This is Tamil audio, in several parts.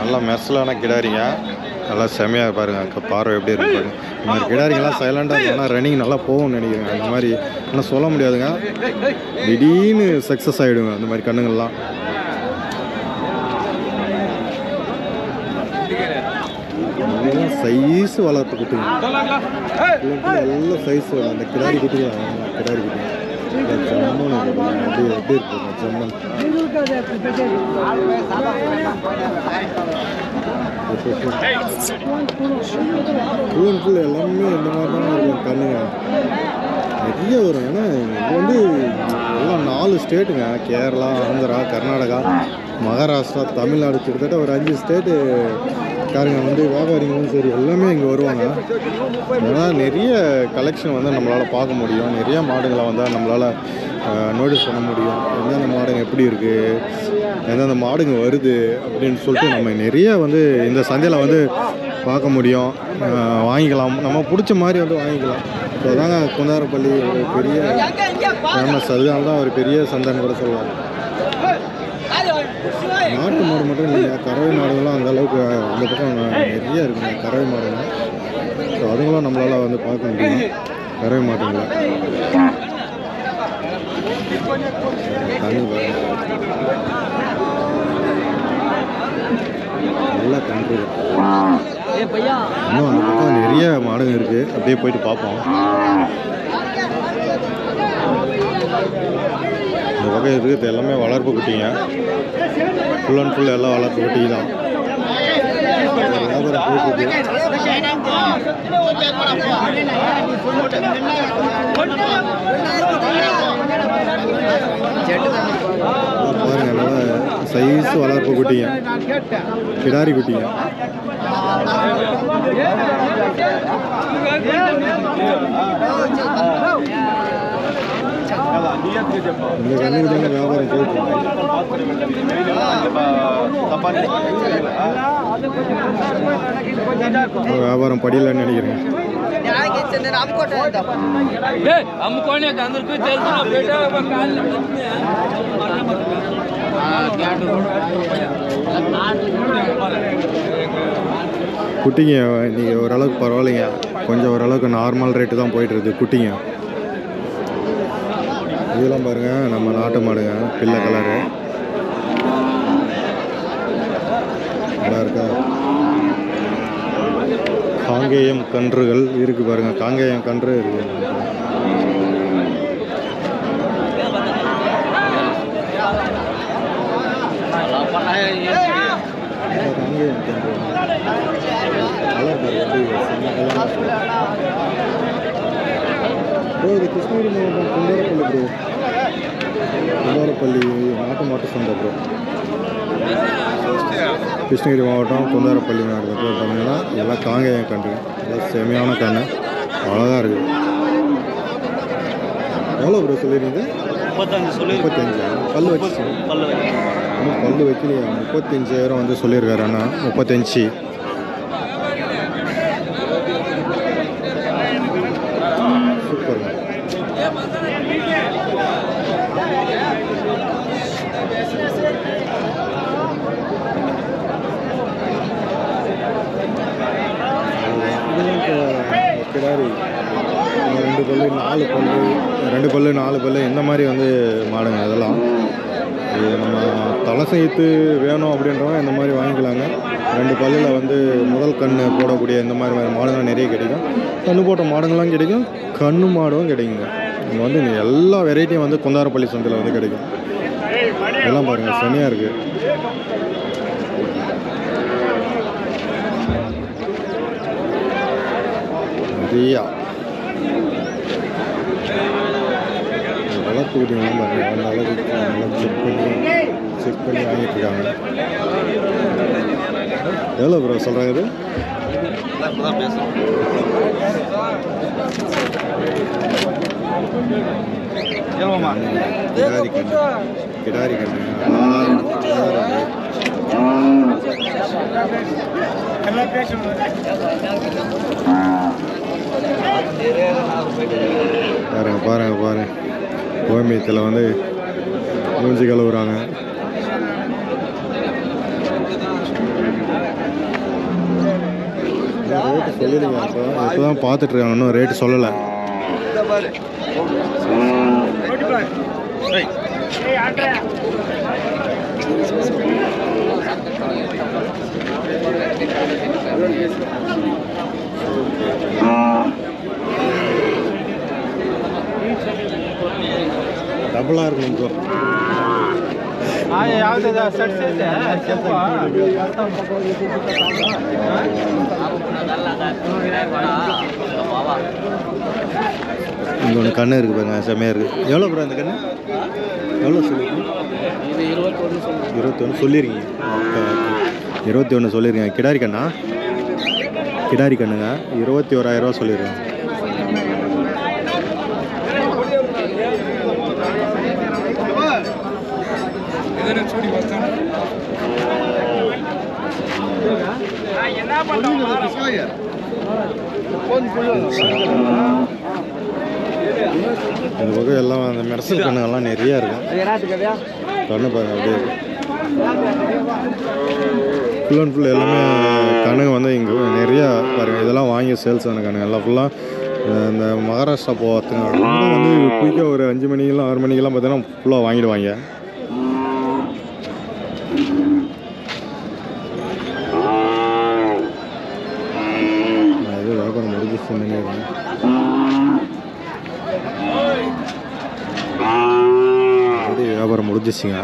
நல்லா மெர்சலான கிடாரிங்க. நல்லா செமையாக பாருங்க அக்க பார்வை எப்படி இருக்கு பாருங்க. இந்த மாதிரி கிடாரிங்கெல்லாம் சைலண்டாக இருக்கும் ரன்னிங் நல்லா போகும்னு நினைக்கிறேன். அந்த மாதிரி ஆனால் சொல்ல முடியாதுங்க. திடீர்னு சக்ஸஸ் ஆகிடுங்க அந்த மாதிரி கண்ணுங்கள்லாம். சைஸ் வளர்த்து குட்டிங்க. நல்ல சைஸ் அந்த கிடாரி குட்டிங்க. கிடாரி குட்டிங்க. ஜம்மன் எப்படி எப்படி ஜம்மன் எல்லாமே இந்த மாதிரி தான் இருக்கும் கண்ணுங்க நிறைய வரும் ஏன்னா இது வந்து எல்லாம் நாலு ஸ்டேட்டுங்க கேரளா ஆந்திரா கர்நாடகா மகாராஷ்டிரா தமிழ்நாடு கிட்டத்தட்ட ஒரு அஞ்சு ஸ்டேட்டு காரங்க வந்து வியாபாரிகளும் சரி எல்லாமே இங்கே வருவாங்க. ஏன்னா நிறைய கலெக்ஷன் வந்து நம்மளால் பார்க்க முடியும். நிறைய மாடுகளை வந்து நம்மளால் நோட்டீஸ் பண்ண முடியும். எந்தெந்த மாடுங்க எப்படி இருக்குது எந்தெந்த மாடுங்க வருது? அப்படின்னு சொல்லிட்டு நம்ம நிறைய வந்து இந்த சந்தையில் வந்து பார்க்க முடியும். வாங்கிக்கலாம். நம்ம பிடிச்ச மாதிரி வந்து வாங்கிக்கலாம். இப்போ தாங்க குந்தாரப்பள்ளி ஒரு பெரிய ஃபேமஸ் அதுதான் தான் ஒரு பெரிய சந்தைன்னு கூட சொல்லலாம். நாட்டு மாடு மட்டும் இல்லைங்க. கறவை மாடுகள்லாம் அந்த அளவுக்கு அந்த பக்கம் நிறைய இருக்குங்க. கறவை மாடுங்க. ஸோ அதுங்களும் நம்மளால் வந்து பார்க்க முடியும் கறவை மாட்டுங்களை நல்லா கன்று இன்னும் அந்த பக்கம் நிறைய மாடுங்க இருக்குது அப்படியே போயிட்டு பார்ப்போம். இந்த வகை இருக்கிறது எல்லாமே வளர்ப்பு குட்டிங்க. ஃபுல் அண்ட் ஃபுல் எல்லாம் வளர்ப்பு குட்டி தான் வியாபாரம் பாருங்க நல்லா சைஸ் வளர்ப்பு குட்டிங்க. கிடாரி குட்டிங்க. இந்த கண்ணுக்கு தாங்க வியாபாரம் போயிட்டு இருக்கு இன்னும் வியாபாரம் படியலன்னு நினைக்கிறேன் అమ్ముకొని అందరికీ తెలుసు నా బిడ్డ ఒక కాళ్ళు குட்டிங்க நீங்கள் ஓரளவுக்கு பரவாயில்லைங்க கொஞ்சம் ஓரளவுக்கு நார்மல் ரேட்டு தான் போயிட்டு இருக்கு குட்டிங்க இதெல்லாம் பாருங்க நம்ம நாட்டு மாடுங்க பிள்ளை கலரு நல்லா இருக்கா? காங்கேயம் கன்றுகள் இருக்கு பாருங்க காங்கேயம் கன்று இருக்கு. பாருங்க ப்ரோ இது கிருஷ்ணகிரி மாவட்டம் குந்தாரப்பள்ளி ப்ரோ. பள்ளி ஆட்டம் மாட்ட ப்ரோ கிருஷ்ணகிரி மாவட்டம் குந்தாரப்பள்ளி மாவட்டத்தில் பார்த்தீங்கன்னா எல்லாம் காங்கேயம் கண்டு எல்லாம் செமையான கண்ணு. அழகாக இருக்குது எவ்வளோ ப்ரோ சொல்லியிருந்தது முப்பத்தஞ்சு முப்பத்தஞ்சாயிரம் பல் வச்சு. பல் வைக்கணும் முப்பத்தஞ்சாயிரம் வந்து சொல்லியிருக்காரு அண்ணா. முப்பத்தஞ்சு. நாலு பல்லு ரெண்டு பல்லு நாலு பல்லு இந்த மாதிரி வந்து மாடுங்க அதெல்லாம். இது நம்ம தலை சேர்த்து வேணும் அப்படின்றவங்க இந்த மாதிரி வாங்கிக்கலாங்க. ரெண்டு பல்லில் வந்து முதல் கண் போடக்கூடிய இந்த மாதிரி மாடுகள் நிறைய கிடைக்கும். கண்ணு போட்ட மாடுங்கள்லாம் கிடைக்கும். கண்ணு மாடும் கிடைக்குங்க. இங்கே வந்து இங்க எல்லா வெரைட்டியும் வந்து குந்தாரப்பள்ளி சந்தையில் வந்து கிடைக்கும். எல்லாம் பாருங்கள் சனியாக இருக்குது நிறையா வளர்ப்பு குட்டிங்கெல்லாம் அந்த அளவுக்கு நல்லா செக் பண்ணி செக் பண்ணி வாங்கிட்டு எவ்வளோ ப்ரோ சொல்கிறாங்க இது கிடாரி கண்ணு கிடாரி கண்ணு பாருங்க பாருங்க பாருங்க. ஓமியத்தில் வந்து மூஞ்சி கழுவுறாங்க. ரேட்டு சொல்லிடுங்க. இப்போ இப்போ தான் பார்த்துட்ருக்காங்க. இன்னும் ரேட்டு சொல்லலை. ಡಬಲಾಗಿ ನಿಂತು ಯಾವ್ದು ಸೆಟ್ಸ್ ಐತೆ ಚೆಂಪು இங்கே ஒன்று கண்ணு இருக்குது பாருங்க செம்மையாக இருக்குது எவ்வளோ ப்ரோ அந்த கண்ணு எவ்வளோ சொல்லிருக்கீங்க இது இருபத்தொன்று சொல்லுங்கள் இருபத்தொன்று சொல்லியிருக்கீங்க ஓகே ஓகே இருபத்தி ஒன்று சொல்லியிருக்கீங்க கிடாரி கண்ணா கிடாரி கண்ணுங்க இருபத்தி ஓராயிரரூவா சொல்லியிருக்கேன் இந்த பக்கம் எல்லாம் அந்த மெடசல் கண்ணுங்கெல்லாம் நிறையா இருக்கும். கண்ணு பாருங்க அப்படியே ஃபுல் அண்ட் ஃபுல் எல்லாமே கண்ணுங்க வந்து இங்கே நிறையா பாருங்க. இதெல்லாம் வாங்கி சேல்ஸ் ஆன கண்ணுங்க எல்லாம் ஃபுல்லாக இந்த மகாராஷ்டிரா போகிறதுங்க வந்து குயிக்காக ஒரு அஞ்சு மணிக்கெல்லாம் ஆறு மணிக்கெல்லாம் பார்த்தீங்கன்னா ஃபுல்லாக வாங்கிடுவாங்க. நான் ஏதோ வியாபாரம் முடிஞ்சிச்சுன்னு நினைக்கிறேன் அப்படியே வியாபாரம் முடிஞ்சிச்சுங்க.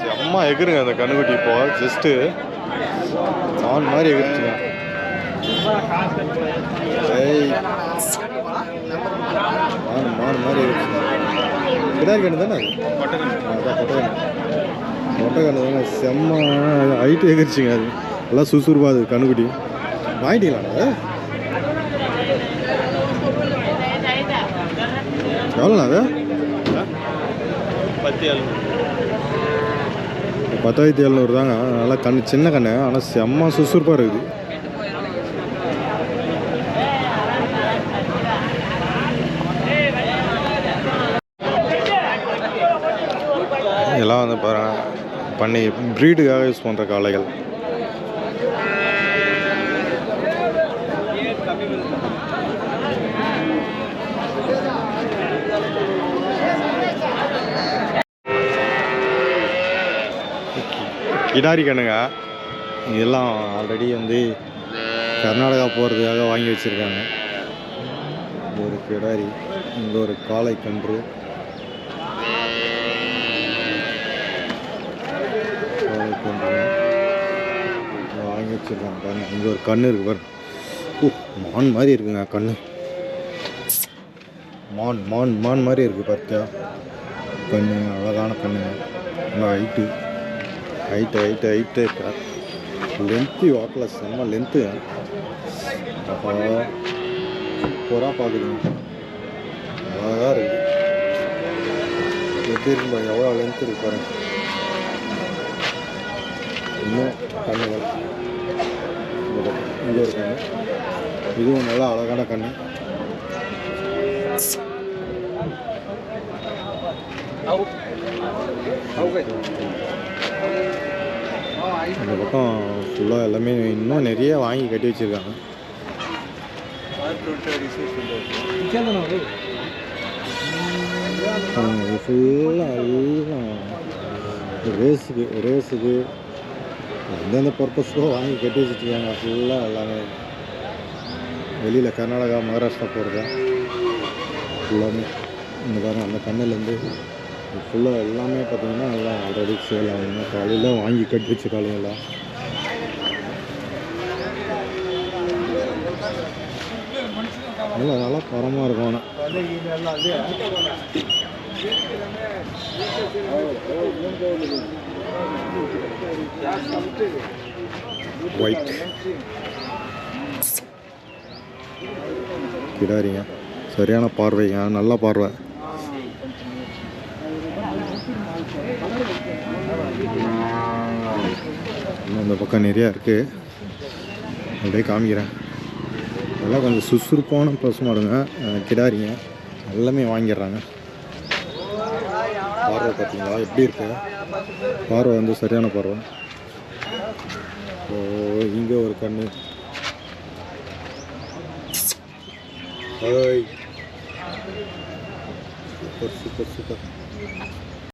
செம்ம எகுருங்க அந்த கண்ணுக்குட்டி இப்போ. ஜஸ்ட்டு ஆன் மாதிரி எகிருச்சுங்க. ஏய் மாறு மான் மாதிரி கண்ணு தானே அதான் மொட்டை தானே செம்ம ஹைட்டு எகிரிச்சிங்க அது நல்லா சுறுசுறுப்பாக அது கண்ணுக்குட்டி வாங்கிட்டீங்களா அது எவ்வளோண்ணா அது பத்தாயிரத்தி எழுநூறு தாங்க. நல்லா கண்ணு சின்ன கண்ணு. ஆனால் செம்ம சுறுசுறுப்பாக இருக்குது. இதெல்லாம் வந்து பாருங்க பண்ணி ப்ரீடுக்காக யூஸ் பண்ணுற காளைகள். கிடாரி கண்ணுங்க இதெல்லாம் ஆல்ரெடி வந்து கர்நாடகா போகிறதுக்காக வாங்கி வச்சுருக்காங்க. ஒரு கிடாரி இந்த ஒரு காளை கன்று வச்சுருக்காங்க பாருங்க. இங்கே ஒரு கண் இருக்கு பாருங்க. ஓ மான் மாதிரி இருக்குங்க கண் மான் மான் மான் மாதிரி இருக்குது பார்த்தியா கண்ணு அழகான கண்ணு நல்லா ஹைட்டு ஹைட்டு ஹைட்டு ஹைட்டு இருக்கா? லென்த்து வாக்கில் செம்ம லென்த்து அப்போ சூப்பராக பார்க்குதுங்க அழகாக இருக்குது எப்படி இருக்கு எவ்வளோ லென்த் இருக்கு பாருங்க. இன்னும் கண்ணுகள் இங்கே இருக்காங்க. இதுவும் நல்லா அழகான கண்ணு. அந்த பக்கம் ஃபுல்லாக எல்லாமே இன்னும் நிறைய வாங்கி கட்டி வச்சுருக்காங்க. ஃபுல்லாக எல்லாம் ரேஸுக்கு ரேஸுக்கு எந்தெந்த பர்பஸ்க்கோ வாங்கி கட்டி வச்சுருக்காங்க. ஃபுல்லாக எல்லாமே. வெளியில் கர்நாடகா மகாராஷ்டிரா போகிறதா ஃபுல்லாமே இந்த பாருங்க அந்த கண்ணிலேருந்து ஃபுல்லாக எல்லாமே பார்த்தீங்கன்னா எல்லாம் ஆல்ரெடி சேல் ஆகுங்க காலையில் வாங்கி கட்டி வச்ச காலையெல்லாம் நல்லா நல்லா தரமாக இருக்கும் ஆனால் ஒயிட் கிடாரிங்க. சரியான பார்வைங்க. நல்ல பார்வை. இன்னும் இந்த பக்கம் நிறையா இருக்குது அப்படியே காமிக்கிறேன். நல்லா கொஞ்சம் சுறுசுறுப்பான பசு மாடுங்க. கிடாரிங்க. எல்லாமே வாங்கிடுறாங்க. பார்வை பார்த்தீங்களா? எப்படி இருக்கு? பார்வை வந்து சரியான பார்வை. ஓ இங்கே ஒரு கண்ணு. Super super super.